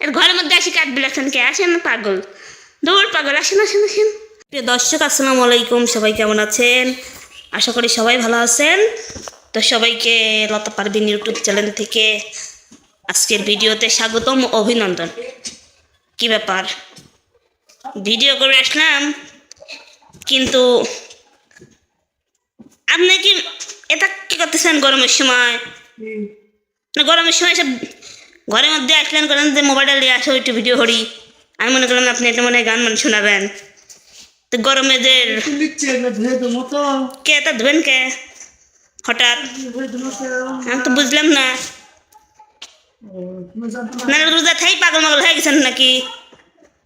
এর ঘরের মধ্যে আসি কাঠ বিলাচ্ছেন কে আসেন পাগল। দৌড় পাগল আসেন আসেন আসেন। প্রিয় দর্শক আসসালামু আলাইকুম। সবাই কেমন আছেন? আশা করি সবাই ভালো আছেন। তো সবাইকে লতা পারবিন ইউটিউব চ্যানেল থেকে আজকের ভিডিওতে স্বাগতম অভিনন্দন। কি ব্যাপার? ভিডিও করে আসলাম কিন্তু আপনি কি এটা কি করতেছেন গরমের সময়? না গরমের সময় সব ঘরের মধ্যে আসলেন করেন যে মোবাইলটা নিয়ে আসো, একটু ভিডিও করি। আমি মনে করলাম আপনি একটা মনে গান মানে শোনাবেন। তো গরমে যে কে তা ধুবেন কে? হঠাৎ। আমি তো বুঝলাম না। না রোজা থাই পাগল মাগল হয়ে গেছেন নাকি?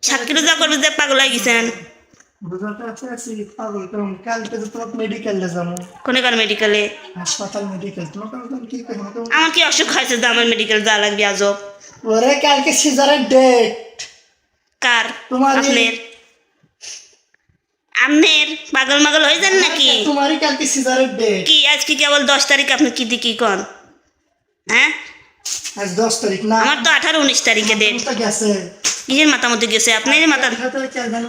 সাক্ষী রোজা করবে যে পাগল হয়ে গেছেন। পাগল করুন কালকে তো তোমাকে মেডিকেলে যাব। কোনে মেডিকেলে হাসপাতাল মেডিকেল তোমাকে কি আমার কি অসুখ হয়েছে যে আমার মেডিকেল যাওয়া লাগবে আজব? ওরে কালকে সিজারের ডেট কার? তোমার আপনার? আপনার? পাগল মাগল হয়ে যান নাকি? তোমারই কালকে সিজারের ডেট কি আজকে কেবল দশ তারিখ? আপনি কি দি কি কন? হ্যাঁ? আজ দশ তারিখ না। আমার তো আঠারো উনিশ তারিখে ডেট গেছে। গেছে? আপনারই মাথা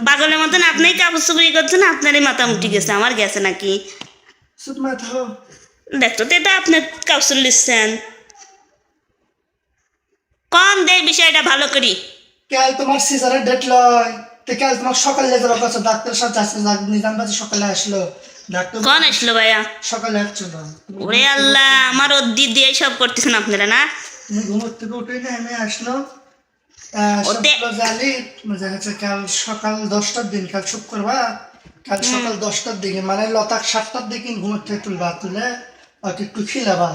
পাগলের মতন আপনি কাপড় চুপড়ি করছেন আপনারই গেছে আমার গেছে নাকি? দেখতো তো এটা কাপড় লিখছেন। কম বিষয়টা ভালো করি। কাল তোমার সিজারের ডেট লয়। তো কাল তোমার সকালে যাওয়ার কথা ডাক্তার সাথে সকালে আসলো। কন আসলো ভাইয়া? সকালে আসছিল ওরে আল্লাহ আমার ওদ্দি দিয়ে সব করতেছেন আপনারা না? ঘুমোর থেকে উঠে নেমে আসলো। আহ, ওতে- সবগুলো জালি কাল সকাল দশটার দিন কাল শুক্রবার কাল সকাল দশটার দিকে মানে লতাক সাতটার দিকে ঘুমোর থেকে তুলবা তুলে ওকে একটু খিলাবা।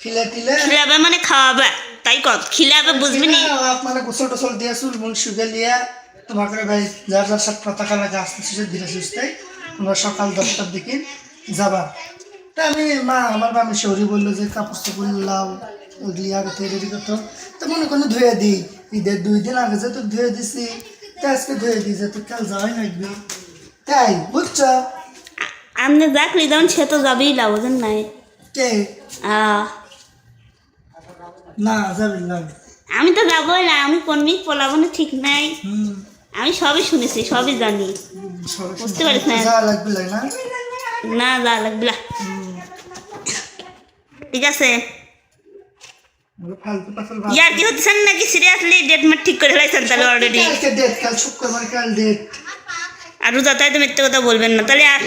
খিলে টিলে খিলাবে মানে খাওয়াবে তাই কত খিলাবে বুঝবি নি? মানে গোসল টোসল দিয়ে চুল মুন শুকে লিয়ে তোমাকে ভাই যার যার সাথে লাগে আস্তে আস্তে ধীরে সুস্থে তোমরা সকাল দশটার দিকে যাবা। তা আমি মা আমার মামি শৌরি বলল যে কাপড় চাপড় লাও ওগুলি আগে থেকে রেডি করতো তো মনে কোনো ধুয়ে দিই। ঈদের দুই দিন আগে যে তো ধুয়ে দিছি তা আজকে ধুয়ে দিই যে তো কাল যাওয়াই লাগবে। তাই বুঝছ? আপনি দেখলি যেমন সে তো যাবেই লাভ বুঝেন নাই? কে? না যাবি না। আমি তো যাবোই না আমি কোন মিক পলাবো না ঠিক নাই। হুম। আমি সবই শুনেছি সবই জানি। বুঝতে পারিস না? না? যা লাগবে না। ঠিক আছে। ইয়ার কি হচ্ছেন নাকি সিরিয়াসলি ডেট মেট ঠিক করে ফেলাইছেন তাহলে অলরেডি কালকে ডেট কাল শুক্রবার কাল ডেট আর রোজা তাই তো মিথ্যে কথা বলবেন না। তাহলে আর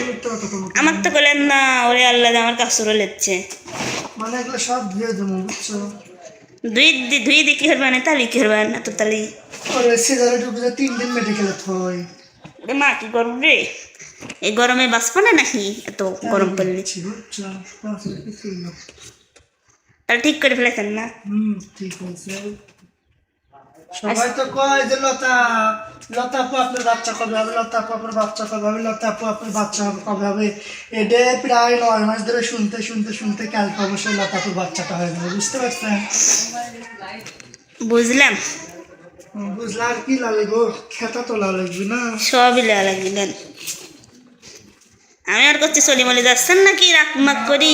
আমার তো বললেন না ওরে আল্লাহ আমার কাপড় লেচ্ছে মানে এগুলো সব ধুয়ে দেবো বুঝছ? দুই দি দুই দি কি করবেন তাহলে কি করবেন না তো তাহলে ওরে সিজারে ঢুকে তিন দিন মেডিকেলে থই ওরে মা কি করব রে? এই গরমে বাঁচবো না নাকি? এত গরম পড়লে। বুঝছ তাহলে ঠিক করে ফেলেছেন না হুম ঠিক আছে সবাই তো কয় যে লতা লতা আপু আপনার বাচ্চা কবে হবে? লতা আপু আপনার বাচ্চা কবে হবে? লতা আপু আপনার বাচ্চা কবে হবে? এটা প্রায় নয় মাস ধরে শুনতে শুনতে শুনতে কালকে অবশ্যই লতা আপুর বাচ্চাটা হয়ে যাবে বুঝতে পারছেন? বুঝলাম। বুঝলা আর কি লাগবে? খেতা তোলা লাগবে না। সবই লাগলেন আমি আর করছি চলি মলি যাচ্ছেন নাকি? রাকমাক করি।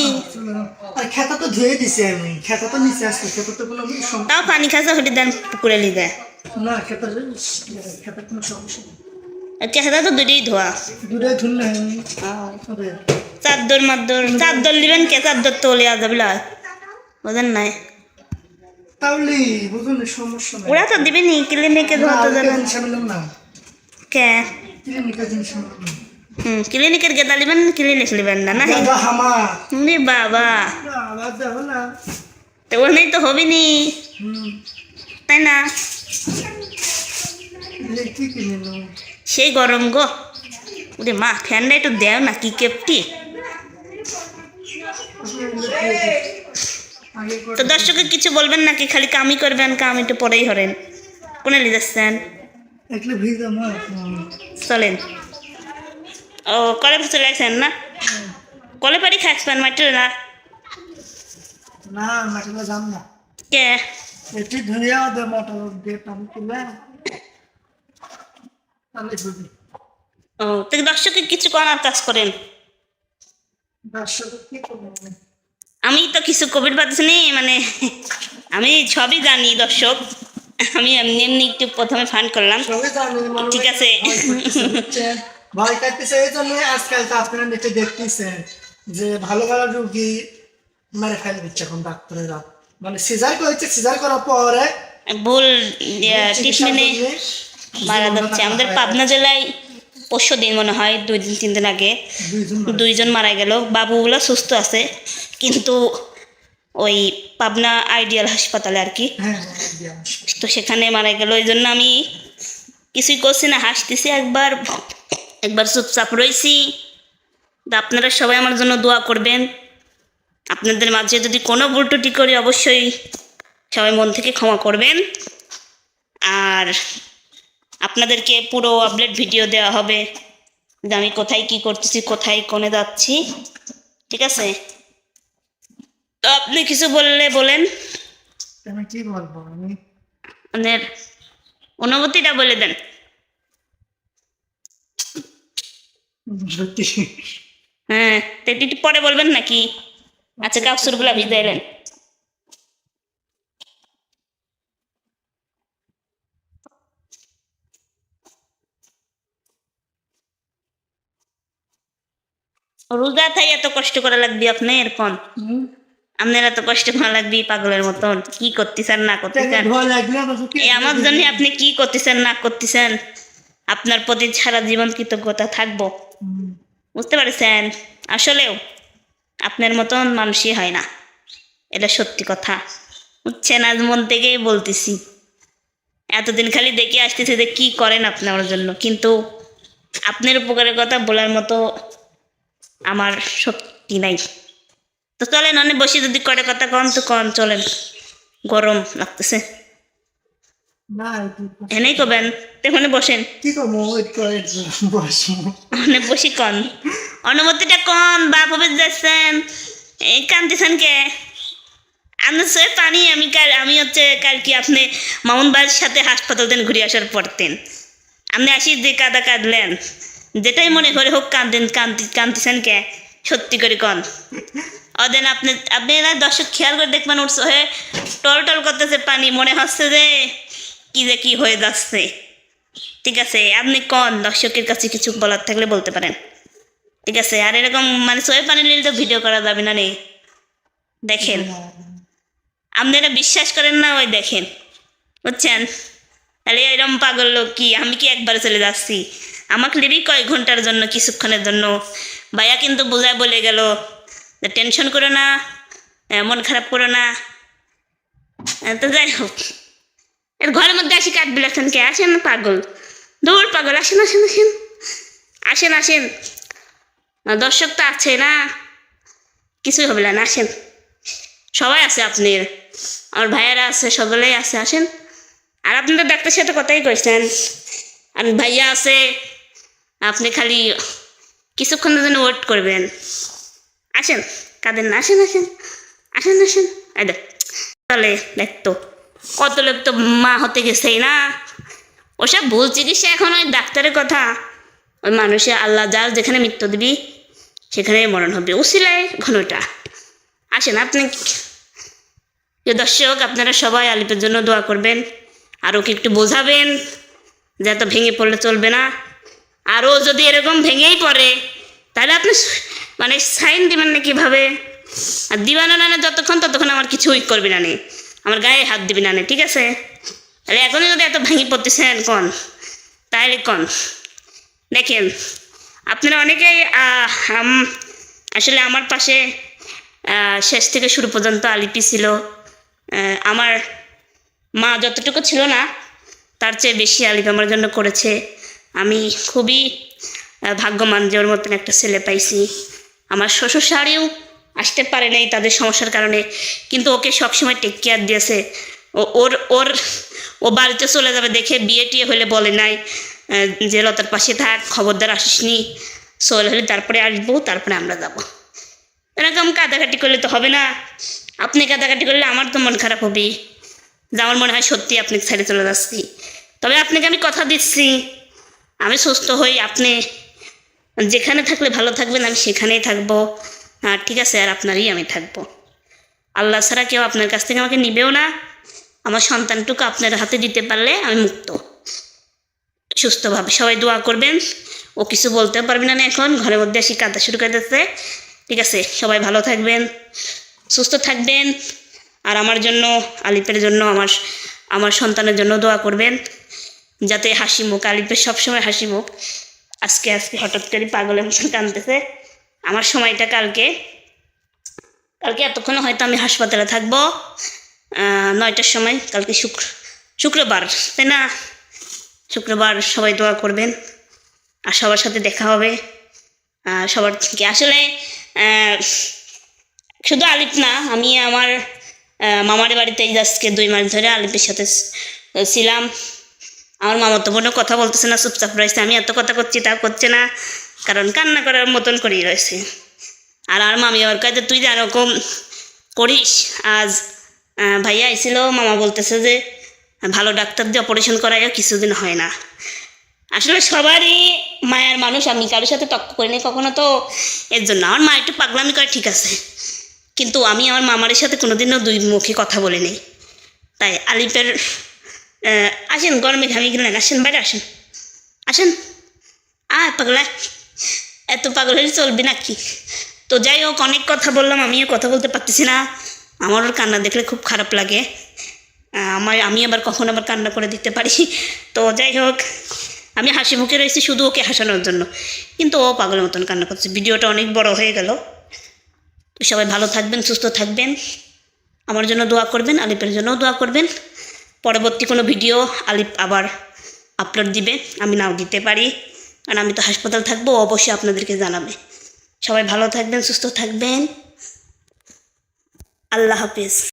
আর খেতা তো ধুয়ে দিছি আমি। খেতা তো নিচে আসছে খেতা তো সম- তাও পানি খাসা হটি দেন পুকুরে লিগে না খেতা খেতা কোনো সমস্যা চেহারা তো দুটোই ধোয়া। দূরে ধুলে চাদর মাদর চাদর লিবেন কে? চাদর তো লা। বুঝেন নাই? তাহলে বুঝুন সমস্যা নেই। ওরা তো আনলাম না কে? ক্লিনিকের জিনিস আনলাম না। হুম ক্লিনিকের গেদা লিবেন ক্লিনিক লিবেন না না? রে বাবা তো ওখানেই তো হবি নি তাই না? সেই গরম গো। ওরে মা ফ্যানটা একটু দেও না কি কেপটি। তো দর্শকে কিছু বলবেন নাকি? খালি কামই করবেন কাম একটু পরেই হরেন। কোনে নিয়ে যাচ্ছেন? চলেন। ও কলে চলে আসেন না? কলে পারি খাচ্ছেন মাটির না? না কে? এটি ধুইয়া দে মোটর দিয়ে পানি তুলে। তাহলে ধুবি। ও তো দর্শকে কিছু করার কাজ করেন। দর্শক কি করব আমি তো কিছু কোভিড পাচ্ছি মানে আমি সবই জানি দর্শক। আমি এমনি এমনি একটু প্রথমে ফান করলাম। ঠিক আছে। ভয় কাটতেছে এই জন্য আজকাল তো আপনারা নেটে দেখতেছেন যে ভালো ভালো রুগী মেরে ফেলে দিচ্ছে এখন ডাক্তারেরা। মানে সিজার করেছে সিজার করার পরে ভুল ট্রিটমেন্টে মারা যাচ্ছে আমাদের পাবনা জেলায় পরশু দিন মনে হয় দুই দিন তিন দিন আগে দুইজন মারা গেল। বাবুগুলো সুস্থ আছে কিন্তু ওই পাবনা আইডিয়াল হাসপাতালে আর কি। হ্যাঁ হ্যাঁ। তো সেখানে মারা গেল। ওই জন্য আমি কিছুই করছি না হাসতেছি একবার একবার চুপচাপ রয়েছি তো আপনারা সবাই আমার জন্য দোয়া করবেন। আপনাদের মাঝে যদি কোনো ভুল ত্রুটি করি অবশ্যই সবাই মন থেকে ক্ষমা করবেন। আর আপনাদেরকে পুরো আপডেট ভিডিও দেওয়া হবে যে আমি কোথায় কি করতেছি কোথায় কোনে যাচ্ছি ঠিক আছে? তো আপনি কিছু বললে বলেন। আমি কি বলব? আমি আপনার অনুভূতিটা বলে দেন। হ্যাঁ পরে বলবেন নাকি? আচ্ছা কাপসুরগুলো ভিজে এলেন রোজা থাই এত কষ্ট করা লাগবে আপনি? এরকম। আপনার এত কষ্ট করা লাগবে পাগলের মতন। কি করতেছেন না করতেছেন? এই আমার জন্য আপনি কি করতেছেন না করতেছেন? আপনার প্রতি সারা জীবন কৃতজ্ঞতা থাকব। বুঝতে পারছেন? আসলেও আপনার মতন মানুষই হয় না। এটা সত্যি কথা। বুঝছেন? আজ মন থেকেই বলতেছি। এতদিন খালি দেখে আসতেছি যে কি করেন আপনার জন্য। কিন্তু আপনার উপকারের কথা বলার মতো আমার শক্তি নাই। তো চলেন অনেক বসে যদি করে কথা কম তো কন চলেন। গরম লাগতেছে। এনেই কবেন? এখানে বসেন। অনেক বসি কন। অনুমতিটা কন বাপ হবে যাচ্ছেন। এই কান্দিছেন কে? আপনার সে পানি আমি কাল আমি হচ্ছে কাল কি আপনি মামুন ভাইয়ের সাথে হাসপাতাল দেন ঘুরে আসার পরতেন আপনি আসি যে কাদা কাঁদলেন। যেটাই মনে করে হোক কান্দেন, কান্দি, কান্দিছেন কে? সত্যি করে কন। ওদেন আপনি আপনি না দর্শক খেয়াল করে দেখবেন উঠছে হয়ে টল টল করতেছে পানি, মনে হচ্ছে যে কি যে কি হয়ে যাচ্ছে। ঠিক আছে, আপনি কন, দর্শকের কাছে কিছু বলার থাকলে বলতে পারেন। ঠিক আছে, আর এরকম মানে সোয়ে পানি নিলে তো ভিডিও করা যাবে না নেই দেখেন। আপনি আপনারা বিশ্বাস করেন না ওই দেখেন। বুঝছেন? তাহলে এরকম পাগল লোক কি? আমি কি একবারে চলে যাচ্ছি? আমাকে লিবি কয়েক ঘণ্টার জন্য, কিছুক্ষণের জন্য। ভাইয়া কিন্তু বোঝায় বলে গেল টেনশন করো না মন খারাপ করো না। তো যাই হোক। এর ঘরের মধ্যে আসি কাঠ বিলাচ্ছেন কে আসেন পাগল। দূর পাগল, আসেন আসেন আসেন। আসেন আসেন। দর্শক তো আছে না। কিছুই হবে না আসেন। সবাই আছে আপনি আমার ভাইয়েরা আছে, সকলেই আছে, আসেন। আর আপনি তো ডাক্তার সাথে কথাই কইছেন। আর ভাইয়া আছে আপনি খালি কিছুক্ষণের জন্য ওয়েট করবেন। আসেন কাদের না, আসেন আসেন আসেন আসেন। দেখ তাহলে দেখতো কত লোক তো মা হতে গেছেই না। ওসব ভুল চিকিৎসা এখন ওই ডাক্তারের কথা। ওই মানুষে আল্লাহ যার যেখানে মৃত্যু দিবি সেখানে মরণ হবে। উসিলায় ঘনটা। আসেন, আপনি দর্শক, আপনারা সবাই আলিপের জন্য দোয়া করবেন। আর ওকে একটু বোঝাবেন যে এত ভেঙে পড়লে চলবে না। আরও যদি এরকম ভেঙেই পড়ে, তাহলে আপনি মানে সাইন দিবেন না কীভাবে? আর দিবানো না যতক্ষণ ততক্ষণ আমার কিছু উইক করবি না নে। আমার গায়ে হাত দিবি না নে, ঠিক আছে? তাহলে এখনই যদি এত ভেঙে পড়তেছেন কন? তাহলে কন? দেখেন, আপনারা অনেকেই আসলে আমার পাশে শেষ থেকে শুরু পর্যন্ত আলিপি ছিল। আমার মা যতটুকু ছিল না, তার চেয়ে বেশি আলিপি আমার জন্য করেছে। আমি খুবই আহ, ভাগ্যবান যে ওর মতন একটা ছেলে পাইছি। আমার শ্বশুর শাড়িও আসতে পারে নাই তাদের সমস্যার কারণে কিন্তু ওকে সবসময় টেক কেয়ার দিয়েছে। ওর ওর ও বাড়িতে চলে যাবে দেখে বিয়ে টিয়ে হলে বলে নাই যে লতার পাশে থাক খবরদার আসিসনি চলে হলে তারপরে আসব তারপরে আমরা যাব। এরকম কাদাকাটি করলে তো হবে না। আপনি কাদাকাটি করলে আমার তো মন খারাপ হবে যে আমার মনে হয় সত্যি আপনি ছেড়ে চলে যাচ্ছি। তবে আপনাকে আমি কথা দিচ্ছি। আমি সুস্থ হই, আপনি যেখানে থাকলে ভালো থাকবেন, আমি সেখানেই থাকব। ঠিক আছে, আর আপনারই আমি থাকব। আল্লাহ ছাড়া কেউ আপনার কাছ থেকে আমাকে নিবেও না। আমার সন্তানটুকু আপনার হাতে দিতে পারলে আমি মুক্ত। সুস্থভাবে সবাই দোয়া করবেন। ও কিছু বলতেও পারবে না এখন, ঘরের মধ্যে আসি কাঁদা শুরু করে দিচ্ছে ঠিক আছে, সবাই ভালো থাকবেন, সুস্থ থাকবেন। আর আমার জন্য আলিপের জন্য, আমার আমার সন্তানের জন্য দোয়া করবেন। যাতে হাসি মুখ আলিপের সবসময় হাসি মুখ। আজকে আজকে হঠাৎ করে পাগলের মতন কানতেছে। আমার সময়টা কালকে। কালকে এতক্ষণ হয়তো আমি হাসপাতালে থাকব। নয়টার সময়, কালকে শুক্র, শুক্রবার, তাই না? শুক্রবার সবাই দোয়া করবেন। আর সবার সাথে দেখা হবে। সবার থেকে। আসলে শুধু আলিপ না, আমি আমার মামার বাড়িতে আজকে দুই মাস ধরে আলিপের সাথে ছিলাম। আমার মামা তো বোনও কথা বলতেছে না, চুপচাপ রয়েছে। আমি এত কথা করছি তা করছে না। কারণ কান্না করার মতন করেই রয়েছে। আর আর মামি ওর কাছে, তুই যেরকম করিস, আজ ভাইয়া আইছিল, মামা বলতেছে যে, ভালো ডাক্তার দিয়ে অপারেশন করাইও কিছুদিন হয় না। আসলে সবারই মায়ের মানুষ, আমি কারোর সাথে তক্ক করিনি কখনো, তো এর জন্য। আমার মা একটু পাগলামি করে, ঠিক আছে। কিন্তু আমি আমার মামার সাথে কোনোদিনও দুই মুখে কথা বলিনি তাই আলিপের আসেন, গরমে ঘামি গেলেন আসেন, বাইরে আসেন। আসেন। আয়, পাগলা এত পাগল হলে চলবে নাকি? তো যাই হোক, অনেক কথা বললাম, আমিও কথা বলতে পারতেছি না। আমার ওর কান্না দেখলে খুব খারাপ লাগে। আমার, আমি আবার কখন আবার কান্না করে দিতে পারি? তো যাই হোক, আমি হাসি মুখে রয়েছি শুধু ওকে হাসানোর জন্য। কিন্তু ও পাগলের মতন কান্না করছে। ভিডিওটা অনেক বড় হয়ে গেল। সবাই ভালো থাকবেন, সুস্থ থাকবেন। আমার জন্য দোয়া করবেন, আলিপের জন্যও দোয়া করবেন। পরবর্তী কোনো ভিডিও আলিপ আবার আপলোড দিবে, আমি নাও দিতে পারি। কারণ আমি তো হাসপাতাল থাকব অবশ্যই আপনাদেরকে জানাবে। সবাই ভালো থাকবেন, সুস্থ থাকবেন। আল্লাহ হাফিজ।